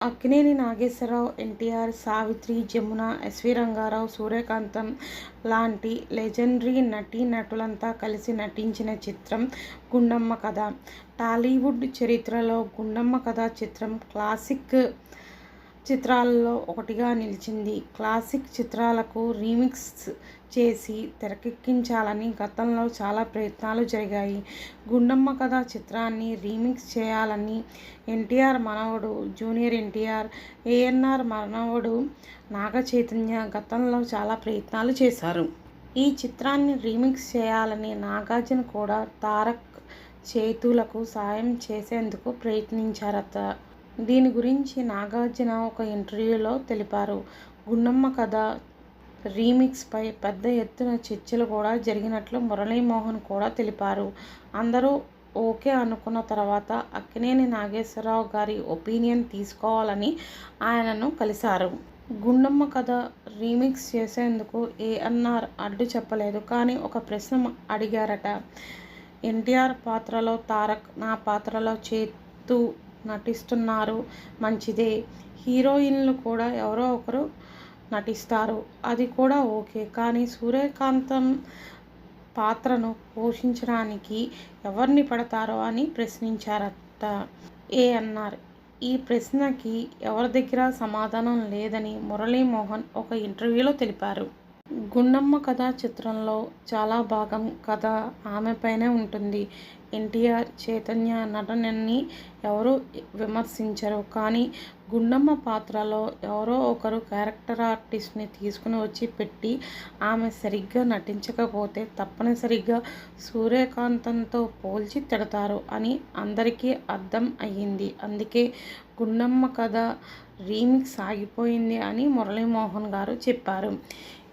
Akkineni Nageswararao NTR Savitri Jamuna S V Rangarao Suryakantham లాంటి legendary నటీ నటులంతా కలిసి నటించిన చిత్రం గుండమ్మ కథ. టాలీవుడ్ చరిత్రలో గుండమ్మ కథ చిత్రం క్లాసిక్ చిత్రాలలో ఒకటిగా నిలిచింది. క్లాసిక్ చిత్రాలకు రీమిక్స్ చేసి తెరకెక్కించాలని గతంలో చాలా ప్రయత్నాలు జరిగాయి. గుండమ్మ కథ చిత్రాన్ని రీమిక్స్ చేయాలని ఎన్టీఆర్ మనవడు జూనియర్ ఎన్టీఆర్ ఏఎన్ఆర్ మనవడు నాగ చైతన్య గతంలో చాలా ప్రయత్నాలు చేశారు. ఈ చిత్రాన్ని రీమిక్స్ చేయాలని నాగార్జున కూడా తారక్ చేతులకు సాయం చేసేందుకు ప్రయత్నించారట. దీని గురించి నాగార్జున ఒక ఇంటర్వ్యూలో తెలిపారు. గుండమ్మ కథ రీమిక్స్పై పెద్ద ఎత్తున చర్చలు కూడా జరిగినట్లు మురళీమోహన్ కూడా తెలిపారు. అందరూ ఓకే అనుకున్న తర్వాత అక్కినేని నాగేశ్వరరావు గారి ఒపీనియన్ తీసుకోవాలని ఆయనను కలిశారు. గుండమ్మ కథ రీమిక్స్ చేసేందుకు ఏఎన్ఆర్ అడ్డు చెప్పలేదు. కానీ ఒక ప్రశ్న అడిగారట. ఎన్టీఆర్ పాత్రలో తారక్ నా పాత్రలో చేతు నటిస్తున్నారు. మంచిదే. హీరోయిన్లు కూడా ఎవరో ఒకరు నటిస్తారు. అది కూడా ఓకే. కానీ సూర్యకాంతం పాత్రను పోషించడానికి ఎవరిని పడతారో అని ప్రశ్నించారట. ఏఎన్ఆర్ ఈ ప్రశ్నకి ఎవరి దగ్గర సమాధానం లేదని మురళీమోహన్ ఒక ఇంటర్వ్యూలో తెలిపారు. గుండమ్మ కథ చిత్రంలో చాలా భాగం కథ ఆమెపైనే ఉంటుంది. ఎన్టీఆర్ చైతన్య నటనని ఎవరు విమర్శించరు. కానీ గుండమ్మ పాత్రలో ఎవరో ఒకరు క్యారెక్టర్ ఆర్టిస్ట్ని తీసుకుని వచ్చి పెట్టి ఆమె సరిగ్గా నటించకపోతే తప్పనిసరిగా సూర్యకాంతంతో పోల్చి తిడతారు అని అందరికీ అర్థం అయ్యింది. అందుకే గుండమ్మ కథ రీమిక్స్ ఆగిపోయింది అని మురళీమోహన్ గారు చెప్పారు.